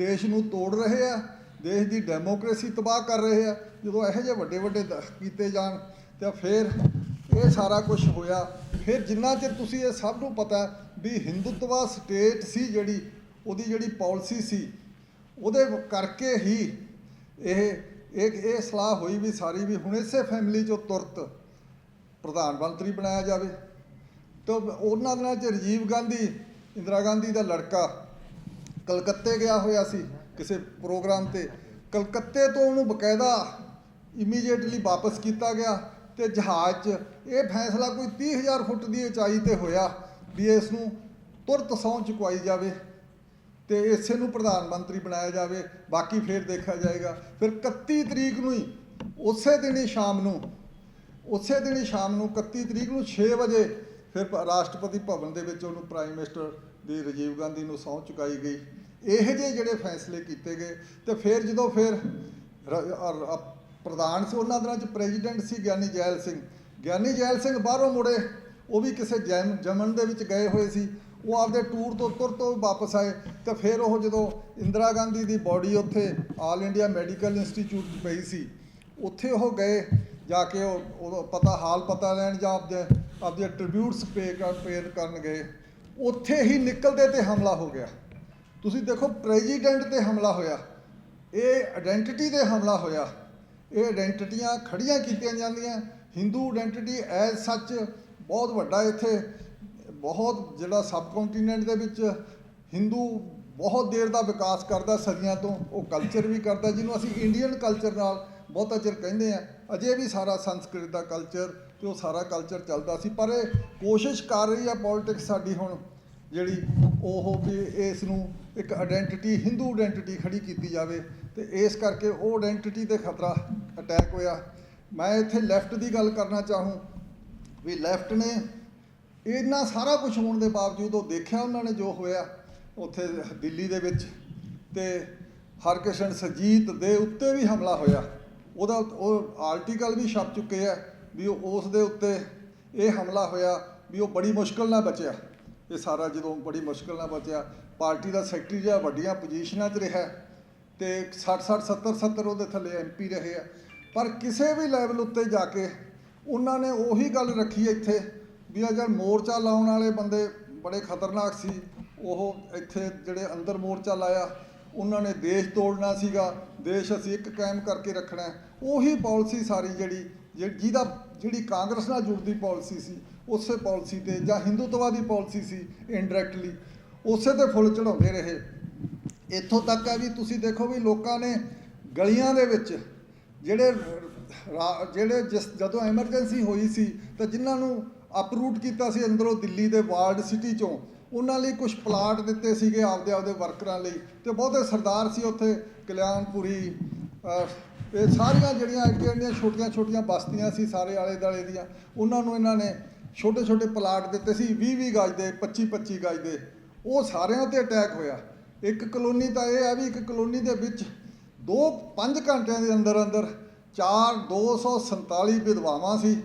ਦੇਸ਼ ਨੂੰ ਤੋੜ ਰਹੇ ਆ, ਦੇਸ਼ ਦੀ ਡੈਮੋਕ੍ਰੇਸੀ ਤਬਾਹ ਕਰ ਰਹੇ ਆ। ਜਦੋਂ ਇਹੋ ਜਿਹੇ ਵੱਡੇ ਵੱਡੇ ਦ- ਕੀਤੇ ਜਾਣ, ਤਾਂ ਫਿਰ ਇਹ ਸਾਰਾ ਕੁਝ ਹੋਇਆ। ਫਿਰ ਜਿੰਨਾ ਚਿਰ ਤੁਸੀਂ ਇਹ ਸਭ ਨੂੰ ਪਤਾ ਵੀ ਹਿੰਦੂਤਵਾ ਸਟੇਟ ਸੀ ਜਿਹੜੀ, ਉਹਦੀ ਜਿਹੜੀ ਪਾਲਿਸੀ ਸੀ, ਉਹਦੇ ਕਰਕੇ ਹੀ ਇਹ ਇਹ ਇਹ ਸਲਾਹ ਹੋਈ ਵੀ ਸਾਰੀ ਵੀ ਹੁਣ ਇਸੇ ਫੈਮਿਲੀ ਚੋਂ ਤੁਰਤ ਪ੍ਰਧਾਨ ਮੰਤਰੀ ਬਣਾਇਆ ਜਾਵੇ। ਤਾਂ ਉਹਨਾਂ ਦਿਨਾਂ 'ਚ ਰਾਜੀਵ ਗਾਂਧੀ, ਇੰਦਰਾ ਗਾਂਧੀ ਦਾ ਲੜਕਾ ਕਲਕੱਤੇ ਗਿਆ ਹੋਇਆ ਸੀ ਕਿਸੇ ਪ੍ਰੋਗਰਾਮ ਤੇ, ਕਲਕੱਤੇ ਤੋਂ ਉਹਨੂੰ ਬਕਾਇਦਾ ਇਮੀਡੀਏਟਲੀ ਵਾਪਸ ਕੀਤਾ ਗਿਆ ਤੇ ਜਹਾਜ਼ 'ਚ ਇਹ ਫੈਸਲਾ ਕੋਈ 30000 ਫੁੱਟ ਦੀ ਉਚਾਈ ਤੇ ਹੋਇਆ ਵੀ ਇਸ ਨੂੰ ਤੁਰਤ ਸਹੁੰ ਚੁਕਵਾਈ ਜਾਵੇ ਤੇ ਇਸੇ ਨੂੰ ਪ੍ਰਧਾਨ ਮੰਤਰੀ ਬਣਾਇਆ ਜਾਵੇ, ਬਾਕੀ ਫੇਰ ਦੇਖਿਆ ਜਾਏਗਾ। ਫਿਰ 31 ਤਰੀਕ ਨੂੰ ਹੀ ਉਸੇ ਦਿਨ ਹੀ ਸ਼ਾਮ ਨੂੰ, ਉਸੇ ਦਿਨ ਹੀ ਸ਼ਾਮ ਨੂੰ 31 ਤਰੀਕ ਨੂੰ 6 ਵਜੇ ਫਿਰ ਰਾਸ਼ਟਰਪਤੀ ਭਵਨ ਦੇ ਵਿੱਚ ਉਹਨੂੰ ਪ੍ਰਾਈਮ ਮਿਨਿਸਟਰ ਦੀ ਰਾਜੀਵ ਗਾਂਧੀ ਨੂੰ ਸਹੁੰ ਚੁਕਾਈ ਗਈ। ਇਹ ਜਿਹੇ ਜਿਹੜੇ ਫੈਸਲੇ ਕੀਤੇ ਗਏ ਤੇ ਫਿਰ ਜਦੋਂ ਫਿਰ ਪ੍ਰਧਾਨ ਸੀ ਉਹਨਾਂ ਦਿਨਾਂ ਚ ਪ੍ਰੈਜ਼ੀਡੈਂਟ ਸੀ ਗਿਆਨੀ ਜੈਲ ਸਿੰਘ। ਗਿਆਨੀ ਜੈਲ ਸਿੰਘ ਬਾਹਰੋਂ ਮੁੜੇ, ਉਹ ਵੀ ਕਿਸੇ ਜੈਮ, ਜਮਨ ਦੇ ਵਿੱਚ ਗਏ ਹੋਏ ਸੀ। ਉਹ ਆਪਦੇ ਟੂਰ ਤੋਂ ਤੁਰ ਤੋਂ ਵਾਪਸ ਆਏ ਤੇ ਫਿਰ ਉਹ ਜਦੋਂ ਇੰਦਰਾ ਗਾਂਧੀ ਦੀ ਬਾਡੀ ਉੱਥੇ ਆਲ ਇੰਡੀਆ ਮੈਡੀਕਲ ਇੰਸਟੀਚਿਊਟ 'ਚ ਪਈ ਸੀ, ਉੱਥੇ ਉਹ ਗਏ, ਜਾ ਕੇ ਉਹ, ਉਹਦਾ ਪਤਾ, ਹਾਲ ਪਤਾ ਲੈਣ ਜਾਂ ਆਪਦੇ ਆਪਦੇ ਟ੍ਰਿਬਿਊਟਸ ਪੇ ਕਰਨ ਗਏ। ਉੱਥੇ ਹੀ ਨਿਕਲਦੇ ਤੇ ਹਮਲਾ ਹੋ ਗਿਆ। ਤੁਸੀਂ ਦੇਖੋ ਪ੍ਰੈਜ਼ੀਡੈਂਟ ਤੇ ਹਮਲਾ ਹੋਇਆ, ਇਹ ਆਇਡੈਂਟੀਟੀ ਤੇ ਹਮਲਾ ਹੋਇਆ, ਇਹ ਆਇਡੈਂਟੀਟੀਆਂ ਖੜੀਆਂ ਕੀਤੀਆਂ ਜਾਂਦੀਆਂ ਹਿੰਦੂ ਆਇਡੈਂਟੀਟੀ ਐਜ਼ ਸੱਚ ਬਹੁਤ ਵੱਡਾ ਇੱਥੇ, ਬਹੁਤ ਜਿਹੜਾ ਸਬ ਕੰਟੀਨੈਂਟ ਦੇ ਵਿੱਚ ਹਿੰਦੂ ਬਹੁਤ ਦੇਰ ਦਾ ਵਿਕਾਸ ਕਰਦਾ ਸਦੀਆਂ ਤੋਂ, ਉਹ ਕਲਚਰ ਵੀ ਕਰਦਾ, ਜਿਹਨੂੰ ਅਸੀਂ ਇੰਡੀਅਨ ਕਲਚਰ ਨਾਲ ਬਹੁਤਾ ਚਿਰ ਕਹਿੰਦੇ ਆ ਅਜੇ ਵੀ ਸਾਰਾ ਸੰਸਕ੍ਰਿਤ ਦਾ ਕਲਚਰ ਤੇ ਉਹ ਸਾਰਾ ਕਲਚਰ ਚੱਲਦਾ ਸੀ, ਪਰ ਇਹ ਕੋਸ਼ਿਸ਼ ਕਰ ਰਹੀ ਆ ਪੋਲਿਟਿਕਸ ਸਾਡੀ ਹੁਣ, ਜਿਹੜੀ ਉਹ ਵੀ ਇਸ ਨੂੰ ਇੱਕ ਆਇਡੈਂਟੀਟੀ ਹਿੰਦੂ ਆਇਡੈਂਟੀਟੀ ਖੜੀ ਕੀਤੀ ਜਾਵੇ ਤੇ ਇਸ ਕਰਕੇ ਉਹ ਆਇਡੈਂਟੀਟੀ ਤੇ ਖਤਰਾ ਅਟੈਕ ਹੋਇਆ। ਮੈਂ ਇੱਥੇ ਲੈਫਟ ਦੀ ਗੱਲ ਕਰਨਾ ਚਾਹੂੰ ਵੀ ਲੈਫਟ ਨੇ ਇਹਨਾਂ ਸਾਰਾ ਕੁਝ ਹੋਣ ਦੇ ਬਾਵਜੂਦ ਉਹ ਦੇਖਿਆ ਉਹਨਾਂ ਨੇ ਜੋ ਹੋਇਆ ਉੱਥੇ ਦਿੱਲੀ ਦੇ ਵਿੱਚ ਤੇ ਹਰਕਿਸ਼ਨ ਸਜੀਤ ਦੇ ਉੱਤੇ ਵੀ ਹਮਲਾ ਹੋਇਆ। ਉਹਦਾ ਉਹ ਆਰਟੀਕਲ ਵੀ ਛਪ ਚੁੱਕੇ ਆ ਵੀ ਉਹ ਉਸ ਦੇ ਉੱਤੇ ਇਹ ਹਮਲਾ ਹੋਇਆ ਵੀ ਉਹ ਬੜੀ ਮੁਸ਼ਕਲ ਨਾਲ ਬਚਿਆ। ਇਹ ਸਾਰਾ ਜਦੋਂ ਬੜੀ ਮੁਸ਼ਕਲ ਨਾਲ ਬਚਿਆ ਪਾਰਟੀ ਦਾ ਸੈਕਟਰੀ ਜਿਹਾ ਵੱਡੀਆਂ ਪੋਜੀਸ਼ਨਾਂ 'ਚ ਰਿਹਾ ਤੇ 60 60 70 70 ਉਹਦੇ ਥੱਲੇ ਐਮਪੀ ਰਹੇ ਆ। ਪਰ ਕਿਸੇ ਵੀ ਲੈਵਲ ਉੱਤੇ ਜਾ ਕੇ ਉਹਨਾਂ ਨੇ ਉਹੀ ਗੱਲ ਰੱਖੀ ਇੱਥੇ ਵੀ ਆ ਮੋਰਚਾ ਲਾਉਣ ਵਾਲੇ ਬੰਦੇ ਬੜੇ ਖਤਰਨਾਕ ਸੀ, ਉਹ ਇੱਥੇ ਜਿਹੜੇ ਅੰਦਰ ਮੋਰਚਾ ਲਾਇਆ, ਉਹਨਾਂ ਨੇ ਦੇਸ਼ ਤੋੜਨਾ ਸੀਗਾ, ਦੇਸ਼ ਅਸੀਂ ਇੱਕ ਕਾਇਮ ਕਰਕੇ ਰੱਖਣਾ ਉਹੀ ਪਾਲਿਸੀ ਸਾਰੀ ਜਿਹੜੀ, ਜਿਹ- ਜਿਹਦਾ, ਜਿਹੜੀ ਕਾਂਗਰਸ ਨਾਲ ਜੁੜਦੀ ਪਾਲਿਸੀ ਸੀ, ਉਸੇ ਪਾਲਿਸੀ ਤੇ ਜਾਂ ਹਿੰਦੂਤਵਾਦੀ ਪਾਲਿਸੀ ਸੀ ਇਨਡਾਇਰੈਕਟਲੀ ਉਸੇ ਤੇ ਫੁੱਲ ਚੜਾਉਂਦੇ ਰਹੇ ਇੱਥੋਂ ਤੱਕ ਹੈ ਵੀ ਤੁਸੀਂ ਦੇਖੋ ਵੀ ਲੋਕਾਂ ਨੇ ਗਲੀਆਂ ਦੇ ਵਿੱਚ ਜਿਹੜੇ ਰਾ- ਜਿਹੜੇ ਜਿਸ, ਜਦੋਂ ਐਮਰਜੈਂਸੀ ਹੋਈ ਸੀ ਤਾਂ ਜਿਨ੍ਹਾਂ ਨੂੰ ਅਪਰੂਟ ਕੀਤਾ ਸੀ ਅੰਦਰੋਂ ਦਿੱਲੀ ਦੇ ਵਾਰਡ ਸਿਟੀ ਚੋਂ, ਉਹਨਾਂ ਲਈ ਕੁਝ ਪਲਾਟ ਦਿੱਤੇ ਸੀਗੇ ਆਪਦੇ ਆਪਦੇ ਵਰਕਰਾਂ ਲਈ ਤੇ ਬਹੁਤੇ ਸਰਦਾਰ ਸੀ ਉੱਥੇ ਕਲਿਆਣਪੁਰੀ ਇਹ ਸਾਰੀਆਂ ਜਿਹੜੀਆਂ ਅੱਗੇ ਦੀਆਂ ਛੋਟੀਆਂ ਛੋਟੀਆਂ ਬਸਤੀਆਂ ਸੀ ਸਾਰੇ ਆਲੇ ਦਾਲੇ ਦੀਆਂ, ਉਹਨਾਂ ਨੂੰ ਇਹਨਾਂ ਨੇ ਛੋਟੇ ਛੋਟੇ ਪਲਾਟ ਦਿੱਤੇ ਸੀ 20 20 ਗਜ ਦੇ 25 25 ਗਜ ਦੇ। ਉਹ ਸਾਰਿਆਂ ਤੇ ਅਟੈਕ ਹੋਇਆ। ਇੱਕ ਕਲੋਨੀ ਤਾਂ ਇਹ ਆ ਵੀ ਇੱਕ ਕਲੋਨੀ ਦੇ ਵਿੱਚ ਦੋ 5 ਘੰਟਿਆਂ ਦੇ ਅੰਦਰ ਅੰਦਰ 4 247 ਵਿਧਵਾਵਾਂ ਸੀ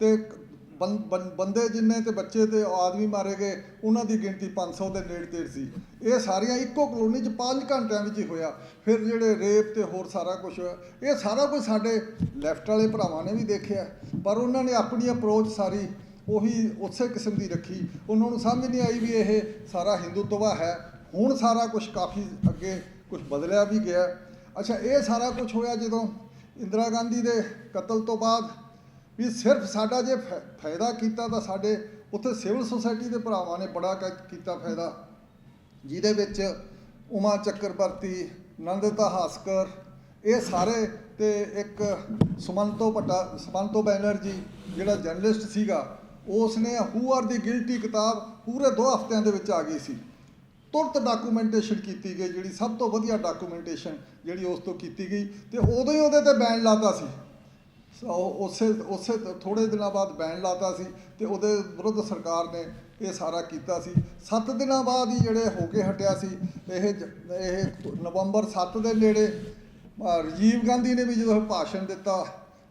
ਤੇ ਬੰ- ਬੰਦੇ ਜਿੰਨੇ ਤੇ ਬੱਚੇ ਤੇ ਆਦਮੀ ਮਾਰੇ ਗਏ, ਉਹਨਾਂ ਦੀ ਗਿਣਤੀ 500 ਦੇ ਨੇੜੇ ਤੇੜ ਸੀ। ਇਹ ਸਾਰੀਆਂ ਇੱਕੋ ਕਲੋਨੀ 'ਚ 5 ਘੰਟਿਆਂ ਵਿੱਚ ਹੀ ਹੋਇਆ। ਫਿਰ ਜਿਹੜੇ ਰੇਪ ਤੇ ਹੋਰ ਸਾਰਾ ਕੁਝ ਹੋਇਆ। ਇਹ ਸਾਰਾ ਕੁਝ ਸਾਡੇ ਲੈਫਟ ਵਾਲੇ ਭਰਾਵਾਂ ਨੇ ਵੀ ਦੇਖਿਆ। ਪਰ ਉਹਨਾਂ ਨੇ ਆਪਣੀ ਅਪਰੋਚ ਸਾਰੀ ਉਹੀ ਉਸੇ ਕਿਸਮ ਦੀ ਰੱਖੀ। ਉਹਨਾਂ ਨੂੰ ਸਮਝ ਨਹੀਂ ਆਈ ਵੀ ਇਹ ਸਾਰਾ ਹਿੰਦੂਤਵਾ ਹੈ। ਹੁਣ ਸਾਰਾ ਕੁਝ ਕਾਫੀ ਅੱਗੇ ਕੁਝ ਬਦਲਿਆ ਵੀ ਗਿਆ। ਅੱਛਾ, ਇਹ ਸਾਰਾ ਕੁਝ ਹੋਇਆ ਜਦੋਂ ਇੰਦਰਾ ਗਾਂਧੀ ਦੇ ਕਤਲ ਤੋਂ ਬਾਅਦ ਵੀ ਸਿਰਫ ਸਾਡਾ ਜੇ ਫਾ- ਫਾਇਦਾ ਕੀਤਾ ਤਾਂ ਸਾਡੇ ਉੱਥੇ ਸਿਵਲ ਸੁਸਾਇਟੀ ਦੇ ਭਰਾਵਾਂ ਨੇ ਬੜਾ ਕ- ਕੀਤਾ ਫਾਇਦਾ। ਜਿਹਦੇ ਵਿੱਚ ਉਮਾ ਚੱਕਰਵਰਤੀ, ਨੰਦਤਾ ਹਾਸਕਰ, ਇਹ ਸਾਰੇ ਤੇ ਇੱਕ ਸੁਮੰਤੋ ਭੱਟਾ ਸੁਮੰਤੋ ਬੈਨਰਜੀ, ਜਿਹੜਾ ਜਰਨਲਿਸਟ ਸੀਗਾ ਉਸ ਨੇ ਹੂ ਆਰ ਦੀ ਗਿਲਟੀ ਕਿਤਾਬ ਪੂਰੇ 2 ਹਫ਼ਤਿਆਂ ਦੇ ਵਿੱਚ ਆ ਗਈ ਸੀ। ਤੁਰਤ ਡਾਕੂਮੈਂਟੇਸ਼ਨ ਕੀਤੀ ਗਈ ਜਿਹੜੀ ਸਭ ਤੋਂ ਵਧੀਆ ਡਾਕੂਮੈਂਟੇਸ਼ਨ ਜਿਹੜੀ ਉਸ ਤੋਂ ਕੀਤੀ ਗਈ ਤੇ ਉਦੋਂ ਹੀ ਉਹਦੇ ਤੇ ਬੈਨ ਲਾਤਾ ਸੀ। ਸੋ ਉਸੇ ਉਸੇ ਥੋੜੇ ਦਿਨਾਂ ਬਾਅਦ ਬੈਨ ਲਾਤਾ ਸੀ ਤੇ ਉਹਦੇ ਵਿਰੁੱਧ ਸਰਕਾਰ ਨੇ ਇਹ ਸਾਰਾ ਕੀਤਾ ਸੀ। 7 ਦਿਨਾਂ ਬਾਅਦ ਹੀ ਜਿਹੜੇ ਹੋ ਕੇ ਹਟਿਆ ਸੀ ਇਹ ਜ- ਇਹ ਨਵੰਬਰ 7 ਦੇ ਨੇੜੇ ਅ, ਰਾਜੀਵ ਗਾਂਧੀ ਨੇ ਵੀ ਜਦੋਂ ਭਾਸ਼ਣ ਦਿੱਤਾ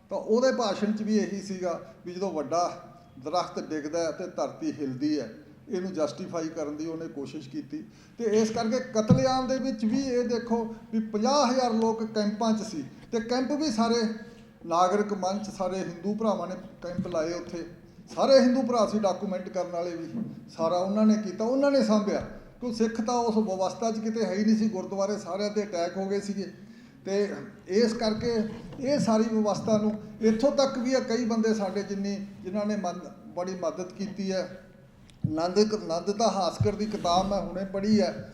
ਤਾਂ ਉਹਦੇ ਭਾਸ਼ਣ 'ਚ ਵੀ ਇਹੀ ਸੀਗਾ ਵੀ ਜਦੋਂ ਵੱਡਾ ਦਰਖਤ ਡਿੱਗਦਾ ਹੈ ਤੇ ਧਰਤੀ ਹਿਲਦੀ ਹੈ। ਇਹਨੂੰ ਜਸਟੀਫਾਈ ਕਰਨ ਦੀ ਉਹਨੇ ਕੋਸ਼ਿਸ਼ ਕੀਤੀ। ਤੇ ਇਸ ਕਰਕੇ ਕਤਲੇਆਮ ਦੇ ਵਿੱਚ ਵੀ ਇਹ ਦੇਖੋ ਵੀ 50000 ਲੋਕ ਕੈਂਪਾਂ 'ਚ ਸੀ। ਤੇ ਕੈਂਪ ਵੀ ਸਾਰੇ ਨਾਗਰਿਕ ਮੰਚ, ਸਾਰੇ ਹਿੰਦੂ ਭਰਾਵਾਂ ਨੇ ਕੈਂਪ ਲਾਏ ਉੱਥੇ। ਸਾਰੇ ਹਿੰਦੂ ਭਰਾ ਸੀ ਡਾਕੂਮੈਂਟ ਕਰਨ ਵਾਲੇ ਵੀ। ਸਾਰਾ ਉਹਨਾਂ ਨੇ ਕੀਤਾ, ਉਹਨਾਂ ਨੇ ਸਾਂਭਿਆ। ਕਿਉਂ ਸਿੱਖ ਤਾਂ ਉਸ ਵਿਵਸਥਾ 'ਚ ਕਿਤੇ ਹੈ ਹੀ ਨਹੀਂ ਸੀ। ਗੁਰਦੁਆਰੇ ਸਾਰਿਆਂ ਤੇ ਅਟੈਕ ਹੋ ਗਏ ਸੀਗੇ। ਤੇ ਇਸ ਕਰਕੇ ਇਹ ਸਾਰੀ ਵਿਵਸਥਾ ਨੂੰ ਇੱਥੋਂ ਤੱਕ ਵੀ ਆ ਕਈ ਬੰਦੇ ਸਾਡੇ ਜਿੰਨੀ, ਜਿਨ੍ਹਾਂ ਨੇ ਮਨ- ਬੜੀ ਮਦਦ ਕੀਤੀ ਹੈ। ਨੰਦ ਨੰਦਤਾ ਹਾਸਕਰ ਦੀ ਕਿਤਾਬ ਮੈਂ ਹੁਣੇ ਪੜ੍ਹੀ ਹੈ।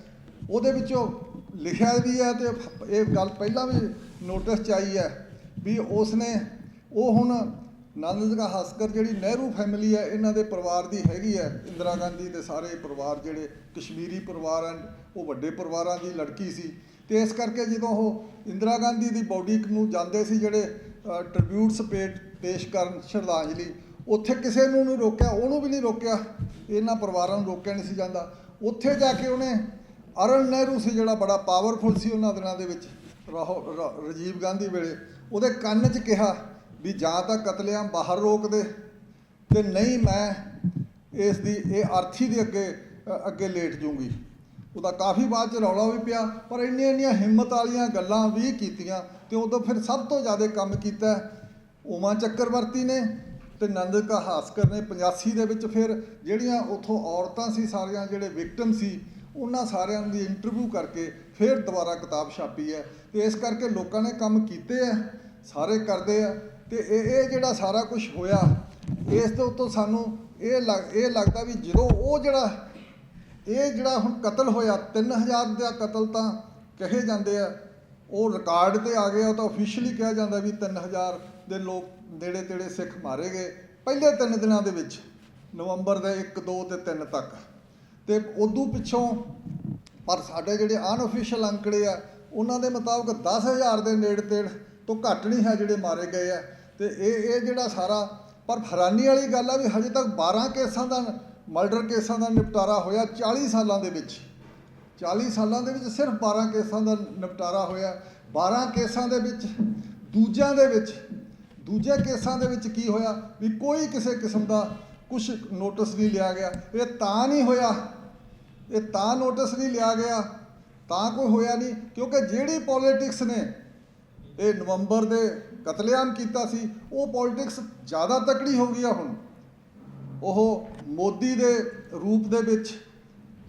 ਉਹਦੇ ਵਿੱਚੋਂ ਲਿਖਿਆ ਵੀ ਹੈ ਤੇ ਇਹ ਗੱਲ ਪਹਿਲਾਂ ਵੀ ਨੋਟਿਸ 'ਚ ਆਈ ਹੈ ਵੀ ਉਸ ਨੇ ਉਹ ਹੁਣ ਨੰਦਤਾ ਹਾਸਕਰ ਜਿਹੜੀ ਨਹਿਰੂ ਫੈਮਿਲੀ ਹੈ, ਇਹਨਾਂ ਦੇ ਪਰਿਵਾਰ ਦੀ ਹੈਗੀ ਹੈ। ਇੰਦਰਾ ਗਾਂਧੀ ਦੇ ਸਾਰੇ ਪਰਿਵਾਰ ਜਿਹੜੇ ਕਸ਼ਮੀਰੀ ਪਰਿਵਾਰ ਹਨ, ਉਹ ਵੱਡੇ ਪਰਿਵਾਰਾਂ ਦੀ ਲੜਕੀ ਸੀ। ਤੇ ਇਸ ਕਰਕੇ ਜਦੋਂ ਉਹ ਇੰਦਰਾ ਗਾਂਧੀ ਦੀ ਬੋਡੀ ਨੂੰ ਜਾਂਦੇ ਸੀ ਜਿਹੜੇ ਟ੍ਰਿਬਿਊਟਸ ਪੇਟ ਪੇਸ਼ ਕਰਨ ਸ਼ਰਧਾਂਜਲੀ, ਉੱਥੇ ਕਿਸੇ ਨੂੰ ਨਹੀਂ ਰੋਕਿਆ, ਉਹਨੂੰ ਵੀ ਨਹੀਂ ਰੋਕਿਆ, ਇਹਨਾਂ ਪਰਿਵਾਰਾਂ ਨੂੰ ਰੋਕਿਆ ਨਹੀਂ ਸੀ ਜਾਂਦਾ। ਉੱਥੇ ਜਾ ਕੇ ਉਹਨੇ ਅਰਲ ਨਹਿਰੂ ਸੀ ਜਿਹੜਾ ਬੜਾ ਪਾਵਰਫੁਲ ਸੀ ਉਹਨਾਂ ਦਿਨਾਂ ਦੇ ਵਿੱਚ, ਰਾਹੋ- ਰਾਜੀਵ ਗਾਂਧੀ ਵੇਲੇ, ਉਹਦੇ ਕੰਨ 'ਚ ਕਿਹਾ ਵੀ ਜਾਂ ਤਾਂ ਕਤਲੇਆਮ ਬਾਹਰ ਰੋਕ ਦੇ ਤੇ ਨਹੀਂ ਮੈਂ ਇਸ ਦੀ, ਇਹ ਅਰਥੀ ਦੇ ਅੱਗੇ ਅੱਗੇ ਲੇਟ ਜੂੰਗੀ। ਉਹਦਾ ਕਾਫੀ ਬਾਅਦ ਚ ਰੌਲਾ ਵੀ ਪਿਆ, ਪਰ ਇੰਨੀਆਂ ਇੰਨੀਆਂ ਹਿੰਮਤ ਵਾਲੀਆਂ ਗੱਲਾਂ ਵੀ ਕੀਤੀਆਂ ਤੇ ਉਦੋਂ ਫਿਰ ਸਭ ਤੋਂ ਜ਼ਿਆਦਾ ਕੰਮ ਕੀਤਾ। ਉਮਾ ਚੱਕਰਵਰਤੀ ਨੇ ਤੇ ਨੰਦਕਾ ਹਾਸਕਰ ਨੇ 85 ਦੇ ਵਿੱਚ ਫਿਰ ਜਿਹੜੀਆਂ ਉਥੋਂ ਔਰਤਾਂ ਸੀ, ਸਾਰੀਆਂ ਜਿਹੜੇ ਵਿਕਟਮ ਸੀ, ਉਹਨਾਂ ਸਾਰਿਆਂ ਦੀ ਇੰਟਰਵਿਊ ਕਰਕੇ ਫਿਰ ਦੁਬਾਰਾ ਕਿਤਾਬ ਛਾਪੀ ਹੈ ਤੇ ਇਸ ਕਰਕੇ ਲੋਕਾਂ ਨੇ ਕੰਮ ਕੀਤੇ ਆ ਸਾਰੇ ਕਰਦੇ ਆ ਤੇ ਇਹ ਇਹ ਜਿਹੜਾ ਸਾਰਾ ਕੁਝ ਹੋਇਆ, ਇਸ ਦੇ ਉੱਤੋਂ ਸਾਨੂੰ ਇਹ ਲੱਗ, ਇਹ ਲੱਗਦਾ ਵੀ ਜਦੋਂ ਉਹ ਜਿਹੜਾ ਇਹ ਜਿਹੜਾ ਹੁਣ ਕਤਲ ਹੋਇਆ 3000 ਦਾ ਕਤਲ ਤਾਂ ਕਹੇ ਜਾਂਦੇ ਆ, ਉਹ ਰਿਕਾਰਡ ਤੇ ਆ ਗਿਆ, ਉਹ ਤਾਂ ਅਫੀਸ਼ੀਅਲੀ ਕਿਹਾ ਜਾਂਦਾ ਵੀ 3000 ਦੇ ਲੋਕ ਨੇੜੇ ਤੇੜੇ ਸਿੱਖ ਮਾਰੇ ਗਏ, ਪਹਿਲੇ ਤਿੰਨ ਦਿਨਾਂ ਦੇ ਵਿੱਚ, ਨਵੰਬਰ ਦੇ 1 2 ਤੇ 3 ਤੱਕ। ਤੇ ਉਦੋਂ ਪਿੱਛੋਂ, ਪਰ ਸਾਡੇ ਜਿਹੜੇ ਅਨਅਫੀਸ਼ੀਅਲ ਅੰਕੜੇ ਆ, ਉਹਨਾਂ ਦੇ ਮੁਤਾਬਕ 10000 ਦੇ ਨੇੜੇ ਤੇੜ ਤੋਂ ਘੱਟ ਨਹੀਂ ਹੈ ਜਿਹੜੇ ਮਾਰੇ ਗਏ ਆ। ਤੇ ਇਹ ਇਹ ਜਿਹੜਾ ਸਾਰਾ, ਪਰ ਹੈਰਾਨੀ ਵਾਲੀ ਗੱਲ ਆ ਵੀ ਹਜੇ ਤੱਕ 12 ਕੇਸਾਂ ਦਾ ਮਰਡਰ ਕੇਸਾਂ ਦਾ ਨਿਪਟਾਰਾ ਹੋਇਆ 40 ਸਾਲਾਂ ਦੇ ਵਿੱਚ। 40 ਸਾਲਾਂ ਦੇ ਵਿੱਚ ਸਿਰਫ 12 ਕੇਸਾਂ ਦਾ ਨਿਪਟਾਰਾ ਹੋਇਆ। 12 ਕੇਸਾਂ ਦੇ ਵਿੱਚ, ਦੂਜਿਆਂ ਦੇ ਵਿੱਚ, ਦੂਜੇ ਕੇਸਾਂ ਦੇ ਵਿੱਚ ਕੀ ਹੋਇਆ ਵੀ ਕੋਈ ਕਿਸੇ ਕਿਸਮ ਦਾ ਕੁਝ ਨੋਟਿਸ ਨਹੀਂ ਲਿਆ ਗਿਆ। ਇਹ ਤਾਂ ਨਹੀਂ ਹੋਇਆ। ਇਹ ਤਾਂ ਨੋਟਿਸ ਨਹੀਂ ਲਿਆ ਗਿਆ। ਤਾਂ ਕੋਈ ਹੋਇਆ ਨਹੀਂ, ਕਿਉਂਕਿ ਜਿਹੜੀ ਪੋਲਿਟਿਕਸ ਨੇ, ਇਹ ਨਵੰਬਰ ਦੇ ਕਤਲੇਆਮ ਕੀਤਾ ਸੀ, ਉਹ ਪੋਲਿਟਿਕਸ ਜ਼ਿਆਦਾ ਤਕੜੀ ਹੋ ਗਈ ਆ ਹੁਣ। ਉਹ ਮੋਦੀ ਦੇ ਰੂਪ ਦੇ ਵਿੱਚ,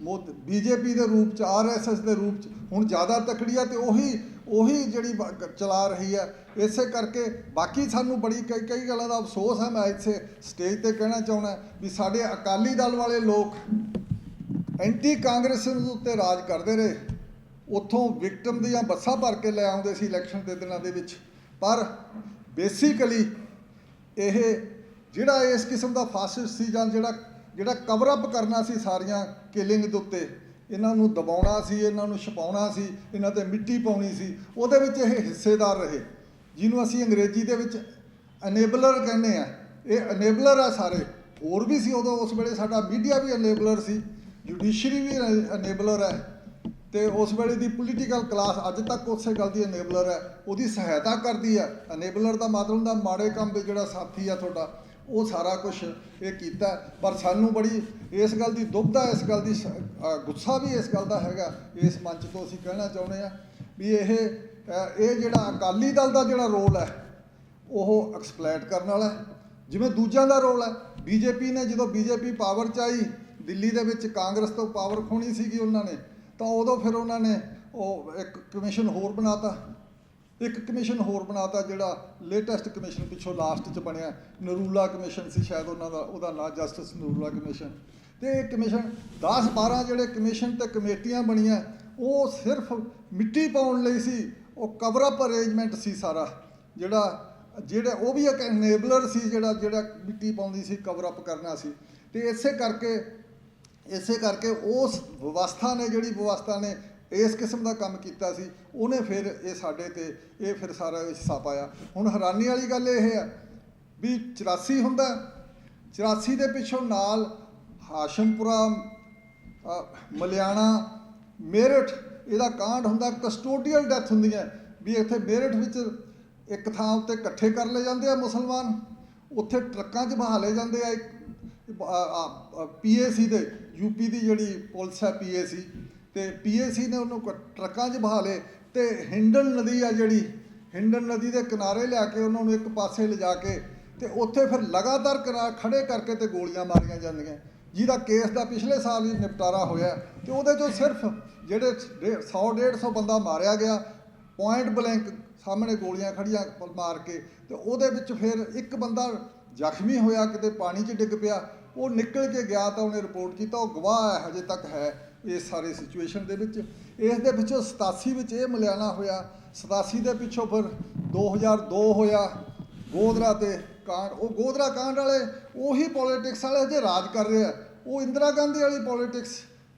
ਮੋਦ, ਬੀਜੇਪੀ ਦੇ ਰੂਪ ਚ ਆਰਐਸਐਸ ਦੇ ਰੂਪ ਚ, ਹੁਣ ਜ਼ਿਆਦਾ ਤਕੜੀ ਆ ਤੇ ਉਹੀ ਉਹੀ ਜਿਹੜੀ ਚਲਾ ਰਹੀ ਹੈ। ਇਸੇ ਕਰਕੇ ਬਾਕੀ ਸਾਨੂੰ ਬੜੀ ਕਈ ਕਈ ਗੱਲਾਂ ਦਾ ਅਫਸੋਸ ਹੈ। ਮੈਂ ਇੱਥੇ ਸਟੇਜ ਤੇ ਕਹਿਣਾ ਚਾਹੁੰਦਾ ਵੀ ਸਾਡੇ ਅਕਾਲੀ ਦਲ ਵਾਲੇ ਲੋਕ ਐਂਟੀ ਕਾਂਗਰਸ ਉੱਤੇ ਰਾਜ ਕਰਦੇ ਰਹੇ। ਉੱਥੋਂ ਵਿਕਟਮ ਦੀਆਂ ਬੱਸਾਂ ਭਰ ਕੇ ਲੈ ਆਉਂਦੇ ਸੀ ਇਲੈਕਸ਼ਨ ਦੇ ਦਿਨਾਂ ਦੇ ਵਿੱਚ। ਪਰ ਬੇਸਿਕਲੀ ਇਹ ਜਿਹੜਾ ਇਸ ਕਿਸਮ ਦਾ ਫਾਸਿਸ ਸੀ ਜਾਂ ਜਿਹੜਾ ਜਿਹੜਾ ਕਵਰ ਅਪ ਕਰਨਾ ਸੀ ਸਾਰੀਆਂ ਕਿਲਿੰਗ ਦੇ ਉੱਤੇ, ਇਹਨਾਂ ਨੂੰ ਦਬਾਉਣਾ ਸੀ, ਇਹਨਾਂ ਨੂੰ ਛਪਾਉਣਾ ਸੀ, ਇਹਨਾਂ ਤੇ ਮਿੱਟੀ ਪਾਉਣੀ ਸੀ, ਉਹਦੇ ਵਿੱਚ ਇਹ ਹਿੱਸੇਦਾਰ ਰਹੇ, ਜਿਹਨੂੰ ਅਸੀਂ ਅੰਗਰੇਜ਼ੀ ਦੇ ਵਿੱਚ ਅਨੇਬਲਰ ਕਹਿੰਦੇ ਆ। ਇਹ ਅਨੇਬਲਰ ਆ ਸਾਰੇ, ਹੋਰ ਵੀ ਸੀ ਉਦੋਂ, ਉਸ ਵੇਲੇ ਸਾਡਾ ਮੀਡੀਆ ਵੀ ਅਨੇਬਲਰ ਸੀ ਜੁਡੀਸ਼ਰੀ ਵੀ ਅਨੇਬਲਰ ਹੈ, ਤੇ ਉਸ ਵੇਲੇ ਦੀ ਪੋਲੀਟੀਕਲ ਕਲਾਸ ਅੱਜ ਤੱਕ ਉਸੇ ਗੱਲ ਦੀ ਅਨੇਬਲਰ ਹੈ, ਉਹਦੀ ਸਹਾਇਤਾ ਕਰਦੀ ਹੈ। ਅਨੇਬਲਰ ਦਾ ਮਤਲਬ ਹੁੰਦਾ ਮਾੜੇ ਕੰਮ ਵਿੱਚ ਜਿਹੜਾ ਸਾਥੀ ਆ ਤੁਹਾਡਾ ਉਹ ਸਾਰਾ ਕੁਝ ਇਹ ਕੀਤਾ ਪਰ ਸਾਨੂੰ ਬੜੀ ਇਸ ਗੱਲ ਦੀ ਦੁਬਦਾ ਇਸ ਗੱਲ ਦੀ ਸ- ਗੁੱਸਾ ਵੀ ਇਸ ਗੱਲ ਦਾ ਹੈਗਾ, ਇਸ ਮੰਚ ਤੋਂ ਅਸੀਂ ਕਹਿਣਾ ਚਾਹੁੰਦੇ ਆ ਵੀ ਇਹ ਇਹ ਜਿਹੜਾ ਅਕਾਲੀ ਦਲ ਦਾ ਜਿਹੜਾ ਰੋਲ ਹੈ, ਉਹ ਐਕਸਪਲੋਇਟ ਕਰਨ ਵਾਲਾ ਜਿਵੇਂ ਦੂਜਿਆਂ ਦਾ ਰੋਲ ਹੈ, ਬੀਜੇਪੀ ਨੇ ਜਦੋਂ ਬੀਜੇਪੀ ਪਾਵਰ ਚ ਆਈ, ਦਿੱਲੀ ਦੇ ਵਿੱਚ ਕਾਂਗਰਸ ਤੋਂ ਪਾਵਰ ਖੋਣੀ ਸੀਗੀ ਉਹਨਾਂ ਨੇ, ਤਾਂ ਉਦੋਂ ਫਿਰ ਉਹਨਾਂ ਨੇ ਉਹ ਇੱਕ ਕਮਿਸ਼ਨ ਹੋਰ ਬਣਾਤਾ। ਇੱਕ ਕਮਿਸ਼ਨ ਹੋਰ ਬਣਾਤਾ ਜਿਹੜਾ ਲੇਟੈਸਟ ਕਮਿਸ਼ਨ ਪਿੱਛੋਂ ਲਾਸਟ ਚ ਬਣਿਆ। ਨਰੂਲਾ ਕਮਿਸ਼ਨ ਸੀ ਸ਼ਾਇਦ ਉਹਨਾਂ ਦਾ, ਉਹਦਾ ਨਾਂ ਜਸਟਿਸ ਨਰੂਲਾ ਕਮਿਸ਼ਨ। ਤੇ ਇਹ ਕਮਿਸ਼ਨ 10 12 ਜਿਹੜੇ ਕਮਿਸ਼ਨ ਤੇ ਕਮੇਟੀਆਂ ਬਣੀਆਂ, ਉਹ ਸਿਰਫ ਮਿੱਟੀ ਪਾਉਣ ਲਈ ਸੀ। ਉਹ ਕਵਰ ਅਪ ਅਰੇਂਜਮੈਂਟ ਸੀ ਸਾਰਾ, ਜਿਹੜਾ ਜਿਹੜਾ ਉਹ ਵੀ ਇੱਕ ਐਨੇਬਲਰ ਸੀ ਜਿਹੜਾ ਜਿਹੜਾ ਮਿੱਟੀ ਪਾਉਂਦੀ ਸੀ ਕਵਰ ਅਪ ਕਰਨਾ ਸੀ। ਤੇ ਇਸੇ ਕਰਕੇ ਇਸੇ ਕਰਕੇ ਉਸ ਵਿਵਸਥਾ ਨੇ, ਜਿਹੜੀ ਵਿਵਸਥਾ ਨੇ ਇਸ ਕਿਸਮ ਦਾ ਕੰਮ ਕੀਤਾ ਸੀ, ਉਹਨੇ ਫਿਰ ਇਹ ਸਾਡੇ ਤੇ, ਇਹ ਫਿਰ ਸਾਰਾ ਹਿੱਸਾ ਪਾਇਆ ਹੁਣ ਹੈਰਾਨੀ ਵਾਲੀ ਗੱਲ ਇਹ ਹੈ ਵੀ 84 ਹੁੰਦਾ 84 ਦੇ ਪਿੱਛੋਂ ਨਾਲ ਹਾਸ਼ਮਪੁਰਾ ਮਲਿਆਣਾ, ਮੇਰਠ, ਇਹਦਾ ਕਾਂਡ ਹੁੰਦਾ, ਕਸਟੋਡੀਅਲ ਡੈਥ ਹੁੰਦੀਆਂ ਵੀ ਇੱਥੇ ਮੇਰਠ ਵਿੱਚ ਇੱਕ ਥਾਂ ਉੱਤੇ ਇਕੱਠੇ ਕਰ ਲਏ ਜਾਂਦੇ ਆ ਮੁਸਲਮਾਨ, ਉੱਥੇ ਟਰੱਕਾਂ 'ਚ ਬਹਾ ਲਏ ਜਾਂਦੇ ਆ ਪੀਏਸੀ ਦੇ, ਯੂਪੀ ਦੀ ਜਿਹੜੀ ਪੁਲਿਸ ਹੈ ਪੀਏਸੀ ਤੇ ਪੀਏਸੀ ਨੇ ਉਹਨੂੰ ਕ- ਟਰੱਕਾਂ 'ਚ ਬਹਾ ਲਏ ਤੇ ਹਿੰਡਨ ਨਦੀ ਆ ਜਿਹੜੀ, ਹਿੰਡਨ ਨਦੀ ਦੇ ਕਿਨਾਰੇ ਲਿਆ ਕੇ ਉਹਨਾਂ ਨੂੰ ਇੱਕ ਪਾਸੇ ਲਿਜਾ ਕੇ ਤੇ ਉੱਥੇ ਫਿਰ ਲਗਾਤਾਰ ਕਿਨਾਰ ਖੜੇ ਕਰਕੇ ਤੇ ਗੋਲੀਆਂ ਮਾਰੀਆਂ ਜਾਂਦੀਆਂ। ਜਿਹਦਾ ਕੇਸ ਦਾ ਪਿਛਲੇ ਸਾਲ ਹੀ ਨਿਪਟਾਰਾ ਹੋਇਆ ਤੇ ਉਹਦੇ ਚੋਂ ਸਿਰਫ ਜਿਹੜੇ 100 150 ਬੰਦਾ ਮਾਰਿਆ ਗਿਆ, ਪੁਆਇੰਟ ਬਲੈਂਕ ਸਾਹਮਣੇ ਗੋਲੀਆਂ ਖੜੀਆਂ ਮਾਰ ਕੇ ਤੇ ਉਹਦੇ ਵਿੱਚ ਫਿਰ ਇੱਕ ਬੰਦਾ ਜ਼ਖਮੀ ਹੋਇਆ, ਕਿਤੇ ਪਾਣੀ 'ਚ ਡਿੱਗ ਪਿਆ। ਉਹ ਨਿਕਲ ਕੇ ਗਿਆ ਤਾਂ ਉਹਨੇ ਰਿਪੋਰਟ ਕੀਤਾ, ਉਹ ਗਵਾਹ ਹੈ, ਹਜੇ ਤੱਕ ਹੈ। ਇਸ ਸਾਰੇ ਸਿਚੁਏਸ਼ਨ ਦੇ ਵਿੱਚ। ਇਸ ਦੇ ਵਿੱਚੋਂ 87 ਵਿੱਚ ਇਹ ਮਲਿਆਣਾ ਹੋਇਆ। 87 ਦੇ ਪਿੱਛੋਂ ਫਿਰ 2002 ਹੋਇਆ। ਗੋਦਰਾ ਤੇ ਕਾਂਡ, ਉਹ ਗੋਦਰਾ ਕਾਂਡ ਵਾਲੇ ਉਹੀ ਪੋਲਿਟਿਕਸ ਵਾਲੇ ਜੇ ਰਾਜ ਕਰ ਰਹੇ ਆ। ਉਹ ਇੰਦਰਾ ਗਾਂਧੀ ਵਾਲੀ ਪੋਲਿਟਿਕਸ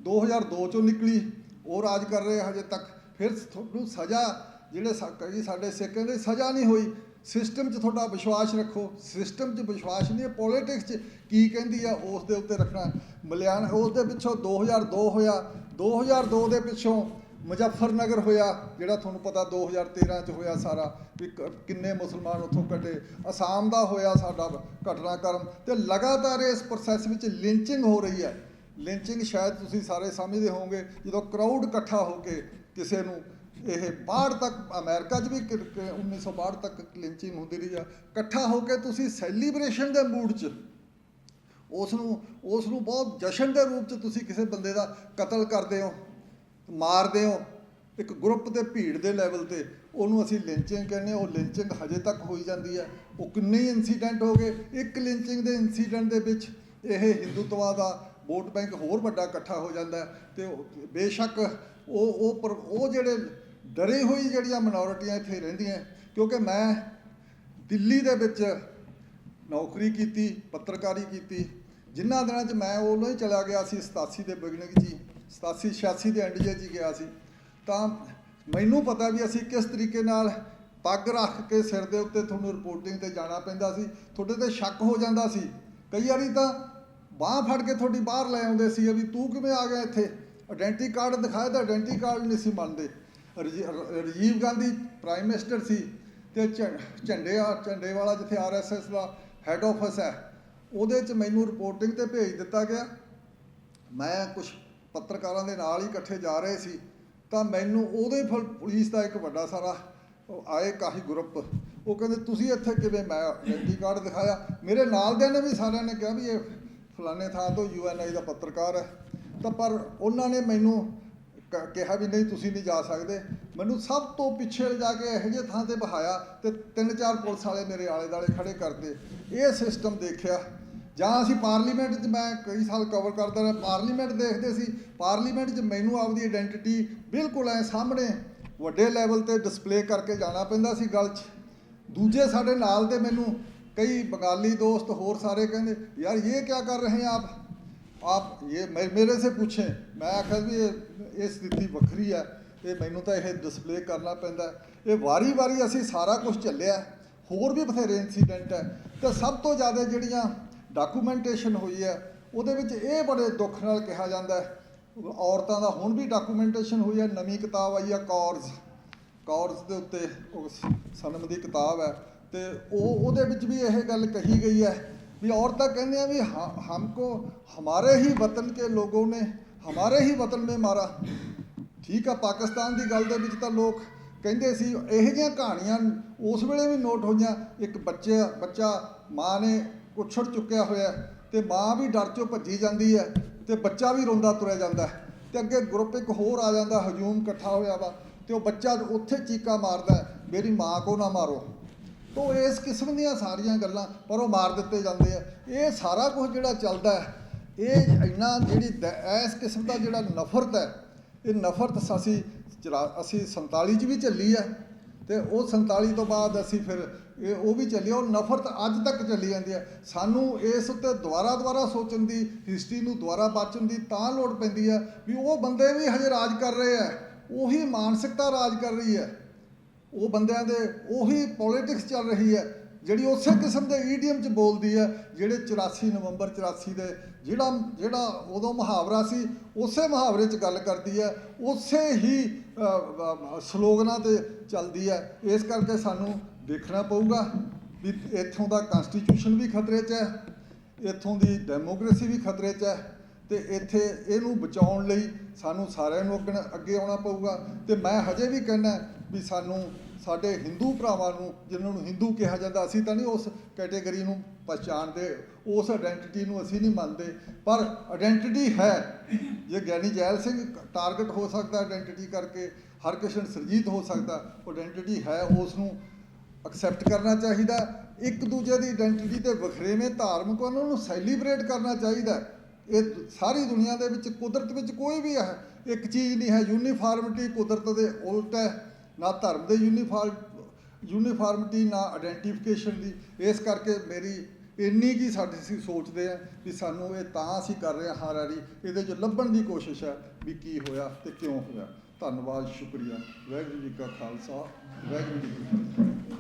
2002 ਚੋਂ ਨਿਕਲੀ। ਉਹ ਰਾਜ ਕਰ ਰਹੇ ਹਜੇ ਤੱਕ। ਫਿਰ ਤੁਹਾਨੂੰ ਸਜ਼ਾ, ਜਿਹੜੇ ਸਾ- ਕਈ ਸਾਡੇ ਸਿੱਖ ਕਹਿੰਦੇ ਸਜ਼ਾ ਨਹੀਂ ਹੋਈ। ਸਿਸਟਮ 'ਚ ਤੁਹਾਡਾ ਵਿਸ਼ਵਾਸ ਰੱਖੋ। ਸਿਸਟਮ 'ਚ ਵਿਸ਼ਵਾਸ ਨਹੀਂ ਹੈ ਪੋਲਿਟਿਕਸ 'ਚ ਕੀ ਕਹਿੰਦੀ ਆ, ਉਸ ਦੇ ਉੱਤੇ ਰੱਖਣਾ। ਮਲਿਆਣ ਉਸ ਦੇ ਪਿੱਛੋਂ 2002 ਹੋਇਆ 2002 ਦੇ ਪਿੱਛੋਂ ਮੁਜ਼ੱਫਰਨਗਰ ਹੋਇਆ, ਜਿਹੜਾ ਤੁਹਾਨੂੰ ਪਤਾ 2013 ਚ ਹੋਇਆ ਸਾਰਾ, ਵੀ ਕ- ਕਿੰਨੇ ਮੁਸਲਮਾਨ ਉੱਥੋਂ ਕੱਢੇ। ਅਸਾਮ ਦਾ ਹੋਇਆ ਸਾਡਾ ਘਟਨਾਕ੍ਰਮ ਤੇ ਲਗਾਤਾਰ ਇਸ ਪ੍ਰੋਸੈਸ ਵਿੱਚ ਲਿੰਚਿੰਗ ਹੋ ਰਹੀ ਹੈ। ਲਿੰਚਿੰਗ ਸ਼ਾਇਦ ਤੁਸੀਂ ਸਾਰੇ ਸਮਝਦੇ ਹੋਵੋਗੇ, ਜਦੋਂ ਕਰਾਊਡ ਇਕੱਠਾ ਹੋ ਕੇ ਕਿਸੇ ਨੂੰ ਇਹ ਬਾਹਰ ਤੱਕ, ਅਮਰੀਕਾ 'ਚ ਵੀ ਕਿ- ਕਿ 1962 ਤੱਕ ਲਿੰਚਿੰਗ ਹੁੰਦੀ ਰਹੀ ਆ ਇਕੱਠਾ ਹੋ ਕੇ ਤੁਸੀਂ ਸੈਲੀਬ੍ਰੇਸ਼ਨ ਦੇ ਮੂਡ 'ਚ, ਉਸ ਨੂੰ ਉਸ ਨੂੰ ਬਹੁਤ ਜਸ਼ਨ ਦੇ ਰੂਪ 'ਚ ਤੁਸੀਂ ਕਿਸੇ ਬੰਦੇ ਦਾ ਕਤਲ ਕਰਦੇ ਹੋ, ਮਾਰਦੇ ਹੋ, ਇੱਕ ਗਰੁੱਪ ਤੇ ਭੀੜ ਦੇ ਲੈਵਲ ਤੇ, ਉਹਨੂੰ ਅਸੀਂ ਲਿੰਚਿੰਗ ਕਹਿੰਦੇ ਹਾਂ। ਉਹ ਲਿੰਚਿੰਗ ਹਜੇ ਤੱਕ ਹੋਈ ਜਾਂਦੀ ਹੈ ਉਹ ਕਿੰਨੇ ਹੀ ਇਨਸੀਡੈਂਟ ਹੋ ਗਏ, ਇੱਕ ਲਿੰਚਿੰਗ ਦੇ ਇਨਸੀਡੈਂਟ ਦੇ ਵਿੱਚ ਇਹ ਹਿੰਦੂਤਵਾ ਦਾ ਵੋਟ ਬੈਂਕ ਹੋਰ ਵੱਡਾ ਇਕੱਠਾ ਹੋ ਜਾਂਦਾ ਹੈ ਤੇ ਬੇਸ਼ੱਕ ਉਹ ਉਹ ਪਰ, ਉਹ ਜਿਹੜੇ ਡਰੇ ਹੋਈ ਜਿਹੜੀਆਂ ਮਿਨੋਰਿਟੀਆਂ ਇੱਥੇ ਰਹਿੰਦੀਆਂ। ਕਿਉਂਕਿ ਮੈਂ ਦਿੱਲੀ ਦੇ ਵਿੱਚ ਨੌਕਰੀ ਕੀਤੀ, ਪੱਤਰਕਾਰੀ ਕੀਤੀ। ਜਿਨ੍ਹਾਂ ਦਿਨਾਂ 'ਚ ਮੈਂ ਉਦੋਂ ਹੀ ਚਲਾ ਗਿਆ ਸੀ 87 ਦੇ ਬਿਗਨਿੰਗ 'ਚ ਹੀ 87 86 ਦੇ ਐਂਡ 'ਚ ਹੀ ਗਿਆ ਸੀ। ਤਾਂ ਮੈਨੂੰ ਪਤਾ ਵੀ ਅਸੀਂ ਕਿਸ ਤਰੀਕੇ ਨਾਲ ਪੱਗ ਰੱਖ ਕੇ ਸਿਰ ਦੇ ਉੱਤੇ ਤੁਹਾਨੂੰ ਰਿਪੋਰਟਿੰਗ ਤੇ ਜਾਣਾ ਪੈਂਦਾ ਸੀ। ਤੁਹਾਡੇ ਤੇ ਸ਼ੱਕ ਹੋ ਜਾਂਦਾ ਸੀ। ਕਈ ਵਾਰੀ ਤਾਂ ਬਾਹ ਫੜ ਕੇ ਤੁਹਾਡੀ ਬਾਹਰ ਲੈ ਆਉਂਦੇ ਸੀ ਵੀ ਤੂੰ ਕਿਵੇਂ ਆ ਗਿਆ ਇੱਥੇ? ਆਇਡੈਂਟੀ ਕਾਰਡ ਦਿਖਾਇਆ ਤਾਂ ਆਇਡੈਂਟੀ ਕਾਰਡ ਨਹੀਂ ਸੀ ਮੰਨਦੇ ਰਾਜੀਵ ਗਾਂਧੀ ਪ੍ਰਾਈਮ ਮਿਨਿਸਟਰ ਸੀ ਤੇ ਝੰਡੇ ਝੰਡੇ ਵਾਲਾ ਜਿੱਥੇ ਆਰਐਸਐਸ ਦਾ ਹੈੱਡ ਆਫਿਸ ਹੈ, ਉਹਦੇ 'ਚ ਮੈਨੂੰ ਰਿਪੋਰਟਿੰਗ ਤੇ ਭੇਜ ਦਿੱਤਾ ਗਿਆ। ਮੈਂ ਕੁਝ ਪੱਤਰਕਾਰਾਂ ਦੇ ਨਾਲ ਹੀ ਇਕੱਠੇ ਜਾ ਰਹੇ ਸੀ, ਤਾਂ ਮੈਨੂੰ ਉਹਦੇ ਹੀ ਪੁਲਿਸ ਦਾ ਇੱਕ ਵੱਡਾ ਸਾਰਾ ਆਏ ਕਾਹੀ ਗਰੁੱਪ ਉਹ ਕਹਿੰਦੇ, ਤੁਸੀਂ ਇੱਥੇ ਕਿਵੇਂ? ਮੈਂ ਆਇਡੈਂਟੀ ਕਾਰਡ ਦਿਖਾਇਆ। ਮੇਰੇ ਨਾਲ ਦੇ ਨੇ ਵੀ ਸਾਰਿਆਂ ਨੇ ਕਿਹਾ ਵੀ ਇਹ ਫਲਾਣੇ ਥਾਂ ਤੋਂ ਯੂਐਨਆਈ ਦਾ ਪੱਤਰਕਾਰ ਹੈ। ਤਾਂ ਪਰ ਉਹਨਾਂ ਨੇ ਮੈਨੂੰ ਕਿਹਾ ਵੀ ਨਹੀਂ, ਤੁਸੀਂ ਨਹੀਂ ਜਾ ਸਕਦੇ। ਮੈਨੂੰ ਸਭ ਤੋਂ ਪਿੱਛੇ ਜਾ ਕੇ ਇਹੋ ਜਿਹੇ ਥਾਂ ਤੇ ਬਹਾਇਆ ਤੇ ਤਿੰਨ ਚਾਰ ਪੁਲਿਸ ਵਾਲੇ ਮੇਰੇ ਆਲੇ ਦਾਲੇ ਖੜੇ ਕਰਦੇ। ਇਹ ਸਿਸਟਮ ਦੇਖਿਆ। ਜਾਂ ਅਸੀਂ ਪਾਰਲੀਮੈਂਟ 'ਚ ਮੈਂ ਕਈ ਸਾਲ ਕਵਰ ਕਰਦਾ ਰਿਹਾ। ਪਾਰਲੀਮੈਂਟ ਦੇਖਦੇ ਸੀ। ਪਾਰਲੀਮੈਂਟ 'ਚ ਮੈਨੂੰ ਆਪਦੀ ਆਇਡੈਂਟੀਟੀ ਬਿਲਕੁਲ ਐ ਸਾਹਮਣੇ ਵੱਡੇ ਲੈਵਲ ਤੇ ਡਿਸਪਲੇ ਕਰਕੇ ਜਾਣਾ ਪੈਂਦਾ ਸੀ ਗੱਲ 'ਚ। ਦੂਜੇ ਸਾਡੇ ਨਾਲ ਦੇ ਮੈਨੂੰ ਕਈ ਬੰਗਾਲੀ ਦੋਸਤ ਹੋਰ ਸਾਰੇ ਕਹਿੰਦੇ, ਯਾਰ, ਇਹ ਕੀ ਕਰ ਰਹੇ ਆਪ? ਆਪ ਇਹ ਮੇਰੇ ਸੇ ਪੁੱਛੇ। ਮੈਂ ਆਖਿਆ ਵੀ ਇਹ ਸਥਿਤੀ ਵੱਖਰੀ ਆ। ਇਹ ਮੈਨੂੰ ਤਾਂ ਇਹ ਡਿਸਪਲੇ ਕਰਨਾ ਪੈਂਦਾ। ਇਹ ਵਾਰੀ-ਵਾਰੀ ਅਸੀਂ ਸਾਰਾ ਕੁਝ ਚੱਲਿਆ। ਹੋਰ ਵੀ ਬਥੇਰੇ ਇਨਸੀਡੈਂਟ ਹੈ ਤੇ ਸਭ ਤੋਂ ਜ਼ਿਆਦਾ ਜਿਹੜੀਆਂ ਡਾਕੂਮੈਂਟੇਸ਼ਨ ਹੋਈ ਹੈ ਉਹਦੇ ਵਿੱਚ ਇਹ ਬੜੇ ਦੁੱਖ ਨਾਲ ਕਿਹਾ ਜਾਂਦਾ ਹੈ। ਔਰਤਾਂ ਦਾ ਹੁਣ ਵੀ ਡਾਕੂਮੈਂਟੇਸ਼ਨ ਹੋਈ ਹੈ ਨਵੀਂ ਕਿਤਾਬ ਆਈ ਹੈ ਕੌਰਸ ਕੌਰਸ ਦੇ ਉੱਤੇ ਉਹ ਸਨਮ ਦੀ ਕਿਤਾਬ ਹੈ ਤੇ ਉਹ ਉਹਦੇ ਵਿੱਚ ਵੀ ਇਹ ਗੱਲ ਕਹੀ ਗਈ ਹੈ ਵੀ ਔਰਤਾਂ ਕਹਿੰਦੀਆਂ ਵੀ ਹ- ਹਮਕੋ, ਹਮਾਰੇ ਹੀ ਵਤਨ ਕੇ ਲੋਗੋਂ ਨੇ, ਹਮਾਰੇ ਹੀ ਵਤਨ ਮੇ ਮਾਰਾ। ਠੀਕ ਆ, ਪਾਕਿਸਤਾਨ ਦੀ ਗੱਲ ਦੇ ਵਿੱਚ ਤਾਂ ਲੋਕ ਕਹਿੰਦੇ ਸੀ, ਇਹੋ ਜਿਹੀਆਂ ਕਹਾਣੀਆਂ ਉਸ ਵੇਲੇ ਵੀ ਨੋਟ ਹੋਈਆਂ। ਇੱਕ ਬੱਚੇ, ਬੱਚਾ ਮਾਂ ਨੇ ਕੁਛੜ ਚੁੱਕਿਆ ਹੋਇਆ ਹੈ ਤੇ ਮਾਂ ਵੀ ਡਰ ਚੋਂ ਭੱਜੀ ਜਾਂਦੀ ਹੈ ਤੇ ਬੱਚਾ ਵੀ ਰੋਂਦਾ ਤੁਰਿਆ ਜਾਂਦਾ ਹੈ ਤੇ ਅੱਗੇ ਗਰੁੱਪ ਇੱਕ ਹੋਰ ਆ ਜਾਂਦਾ, ਹਜੂਮ ਇਕੱਠਾ ਹੋਇਆ ਵਾ ਤੇ ਉਹ ਬੱਚਾ ਉੱਥੇ ਚੀਕਾ ਮਾਰਦਾ ਮੇਰੀ ਮਾਂ ਕੋ ਨਾ ਮਾਰੋ। ਤੋ ਇਸ ਕਿਸਮ ਦੀਆਂ ਸਾਰੀਆਂ ਗੱਲਾਂ ਪਰ ਉਹ ਮਾਰ ਦਿੱਤੇ ਜਾਂਦੇ ਆ। ਇਹ ਸਾਰਾ ਕੁਝ ਜਿਹੜਾ ਚੱਲਦਾ ਹੈ, ਇਹ ਇੰਨਾ ਜਿਹੜੀ ਦ- ਇਸ ਕਿਸਮ ਦਾ ਜਿਹੜਾ ਨਫ਼ਰਤ ਹੈ, ਇਹ ਨਫ਼ਰਤ ਅਸੀਂ ਚਰਾ- ਅਸੀਂ 47 ਚ ਵੀ ਚੱਲੀ ਹੈ ਤੇ ਉਹ 47 ਤੋਂ ਬਾਅਦ ਅਸੀਂ ਫਿਰ ਇਹ, ਉਹ ਵੀ ਚੱਲੀ ਉਹ ਨਫ਼ਰਤ ਅੱਜ ਤੱਕ ਚੱਲੀ ਜਾਂਦੀ ਹੈ। ਸਾਨੂੰ ਇਸ ਉੱਤੇ ਦੁਬਾਰਾ ਦੁਬਾਰਾ ਸੋਚਣ ਦੀ, ਹਿਸਟਰੀ ਨੂੰ ਦੁਬਾਰਾ ਬਾਚਣ ਦੀ ਤਾਂ ਲੋੜ ਪੈਂਦੀ ਹੈ ਵੀ ਉਹ ਬੰਦੇ ਵੀ ਹਜੇ ਰਾਜ ਕਰ ਰਹੇ ਆ ਉਹੀ ਮਾਨਸਿਕਤਾ ਰਾਜ ਕਰ ਰਹੀ ਹੈ। ਉਹ ਬੰਦਿਆਂ ਦੇ ਉਹੀ ਪੋਲਿਟਿਕਸ ਚੱਲ ਰਹੀ ਹੈ, ਜਿਹੜੀ ਉਸੇ ਕਿਸਮ ਦੇ ਈਡੀਅਮ ਚ ਬੋਲਦੀ ਹੈ, ਜਿਹੜੇ 84 ਨਵੰਬਰ 84 ਦੇ ਜਿਹੜਾ ਜਿਹੜਾ ਉਦੋਂ ਮੁਹਾਵਰਾ ਸੀ, ਉਸੇ ਮੁਹਾਵਰੇ 'ਚ ਗੱਲ ਕਰਦੀ ਹੈ, ਉਸੇ ਹੀ ਸਲੋਗਨਾਂ ਤੇ ਚੱਲਦੀ ਹੈ। ਇਸ ਕਰਕੇ ਸਾਨੂੰ ਦੇਖਣਾ ਪਊਗਾ ਵੀ ਇੱਥੋਂ ਦਾ ਕਨਸਟੀਟਿਊਸ਼ਨ ਵੀ ਖਤਰੇ 'ਚ ਹੈ, ਇੱਥੋਂ ਦੀ ਡੈਮੋਕ੍ਰੇਸੀ ਵੀ ਖਤਰੇ 'ਚ ਹੈ ਤੇ ਇੱਥੇ ਇਹਨੂੰ ਬਚਾਉਣ ਲਈ ਸਾਨੂੰ ਸਾਰਿਆਂ ਨੂੰ ਅੱਗੇ ਅੱਗੇ ਆਉਣਾ ਪਊਗਾ। ਤੇ ਮੈਂ ਹਜੇ ਵੀ ਕਹਿੰਦਾ ਵੀ ਸਾਨੂੰ, ਸਾਡੇ ਹਿੰਦੂ ਭਰਾਵਾਂ ਨੂੰ, ਜਿਨ੍ਹਾਂ ਨੂੰ ਹਿੰਦੂ ਕਿਹਾ ਜਾਂਦਾ, ਅਸੀਂ ਤਾਂ ਨਹੀਂ ਉਸ ਕੈਟੇਗਰੀ ਨੂੰ ਪਛਾਣਦੇ, ਉਸ ਆਇਡੈਂਟੀਟੀ ਨੂੰ ਅਸੀਂ ਨਹੀਂ ਮੰਨਦੇ। ਪਰ ਆਇਡੈਂਟੀਟੀ ਹੈ। ਜੇ ਗਿਆਨੀ ਜੈਲ ਸਿੰਘ ਟਾਰਗੇਟ ਹੋ ਸਕਦਾ ਆਇਡੈਂਟੀਟੀ ਕਰਕੇ ਹਰਕਿਸ਼ਨ ਸਰਜੀਤ ਹੋ ਸਕਦਾ ਆਇਡੈਂਟੀਟੀ ਹੈ, ਉਸ ਨੂੰ ਐਕਸੈਪਟ ਕਰਨਾ ਚਾਹੀਦਾ। ਇੱਕ ਦੂਜੇ ਦੀ ਆਇਡੈਂਟੀਟੀ ਤੇ ਵਖਰੇਵੇਂ ਧਾਰਮਿਕ ਉਹਨਾਂ ਨੂੰ ਸੈਲੀਬ੍ਰੇਟ ਕਰਨਾ ਚਾਹੀਦਾ। ਇਹ ਸਾਰੀ ਦੁਨੀਆ ਦੇ ਵਿੱਚ ਕੁਦਰਤ ਵਿੱਚ ਕੋਈ ਵੀ ਹੈ, ਇੱਕ ਚੀਜ਼ ਨਹੀਂ ਹੈ ਯੂਨੀਫਾਰਮਿਟੀ ਕੁਦਰਤ ਦੇ ਉਲਟ ਹੈ। ਨਾ ਧਰਮ ਦੇ ਯੂਨੀਫਾਰ ਯੂਨੀਫਾਰਮਿਟੀ ਨਾ ਆਇਡੈਂਟੀਫਿਕੇਸ਼ਨ ਦੀ। ਇਸ ਕਰਕੇ ਮੇਰੀ ਇੰਨੀ ਕੀ ਸਾਡੀ ਅਸੀਂ ਸੋਚਦੇ ਆ ਵੀ ਸਾਨੂੰ ਇਹ ਤਾਂ ਅਸੀਂ ਕਰ ਰਹੇ ਹਾਂ ਹਰ ਵਾਰੀ। ਇਹਦੇ 'ਚ ਲੱਭਣ ਦੀ ਕੋਸ਼ਿਸ਼ ਹੈ ਵੀ ਕੀ ਹੋਇਆ ਤੇ ਕਿਉਂ ਹੋਇਆ। ਧੰਨਵਾਦ, ਸ਼ੁਕਰੀਆ। ਵਾਹਿਗੁਰੂ ਜੀ ਕਾ ਖਾਲਸਾ, ਵਾਹਿਗੁਰੂ ਜੀ ਕੀ ਫਤਿਹ।